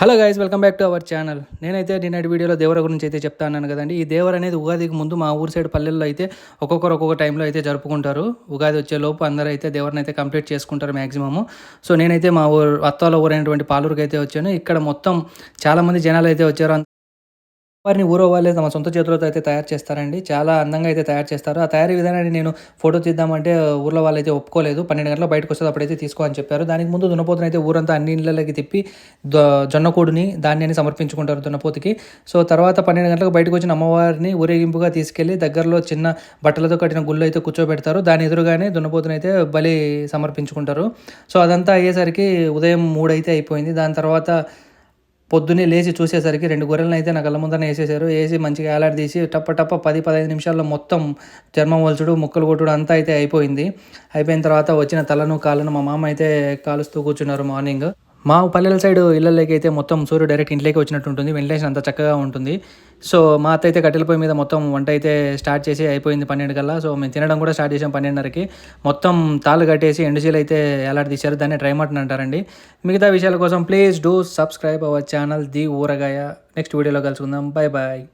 Hello guys welcome back to our channel నేనైతే నిన్నటి వీడియోలో దేవర గురించి అయితే చెప్తా అన్నాను కదండి. ఈ దేవర అనేది ఉగాదికి ముందు మా ఊరు సైడ్ పల్లెల్లో అయితే ఒక్కొక్కరు ఒక్కొక్క టైంలో అయితే జరుపుకుంటారు. ఉగాది వచ్చే లోపు అందరూ అయితే దేవరని అయితే కంప్లీట్ చేసుకుంటారు మ్యాక్సిమము సో నేనైతే మా ఊరు అత్తాలో ఊరైనటువంటి పాలూరుకి అయితే వచ్చాను. ఇక్కడ మొత్తం చాలామంది జనాలు అయితే వచ్చారు. వారిని ఊరో వాళ్ళే తమ సొంత చేతులతో అయితే తయారు చేస్తారండి. చాలా అందంగా అయితే తయారు చేస్తారు. ఆ తయారీ విధానాన్ని నేను ఫోటో తీద్దామంటే ఊర్లో వాళ్ళు అయితే ఒప్పుకోలేదు. పన్నెండు గంటల బయటకు వస్తే అప్పుడైతే తీసుకో అని చెప్పారు. దానికి ముందు దున్నపోతుని అయితే ఊరంతా అన్ని ఇళ్ళకి తిప్పి ద- జొన్నకూడుని ధాన్యాన్ని సమర్పించుకుంటారు దున్నపోతుకి. సో తర్వాత పన్నెండు గంటలకు బయటకు వచ్చిన అమ్మవారిని ఊరేగింపుగా తీసుకెళ్ళి దగ్గరలో చిన్న బట్టలతో కట్టిన గుళ్ళు అయితే కూర్చోబెడతారు. దాని ఎదురుగానే దున్నపోతుని అయితే బలి సమర్పించుకుంటారు. సో అదంతా అయ్యేసరికి ఉదయం మూడు అయితే అయిపోయింది. దాని తర్వాత పొద్దున్నే లేచి చూసేసరికి రెండు గొర్రెలను అయితే నా కళ్ళ ముందర వేసేసారు. వేసి మంచిగా ఏలాడదీసి టప్ప టప్ప పది పదహైదు నిమిషాల్లో మొత్తం చర్మం వలచుడు ముక్కలు కొట్టుడు అంతా అయితే అయిపోయింది. అయిపోయిన తర్వాత వచ్చిన తలను కాళ్ళను మా మామ అయితే కాలుస్తూ కూర్చున్నారు మార్నింగ్. మా పల్లెల సైడ్ ఇళ్ళలోకి అయితే మొత్తం సూర్యుడు డైరెక్ట్ ఇంట్లోకి వచ్చినట్టు ఉంటుంది. వెంటిలేషన్ అంత చక్కగా ఉంటుంది. సో మా అత్త అయితే కట్టెల పొయ్యి మీద మొత్తం వంట అయితే స్టార్ట్ చేసి అయిపోయింది పన్నెండు కల్లా. సో మేము తినడం కూడా స్టార్ట్ చేసాం పన్నెండున్నరకి. మొత్తం తాళ్ళు కట్టేసి ఎండుచీలు అయితే ఎలాంటి తీశారు. దాన్ని డ్రై మటన్ అంటారండి. మిగతా విషయాల కోసం please do subscribe our channel the Ooragaya. Next వీడియోలో కలుసుకుందాం. Bye bye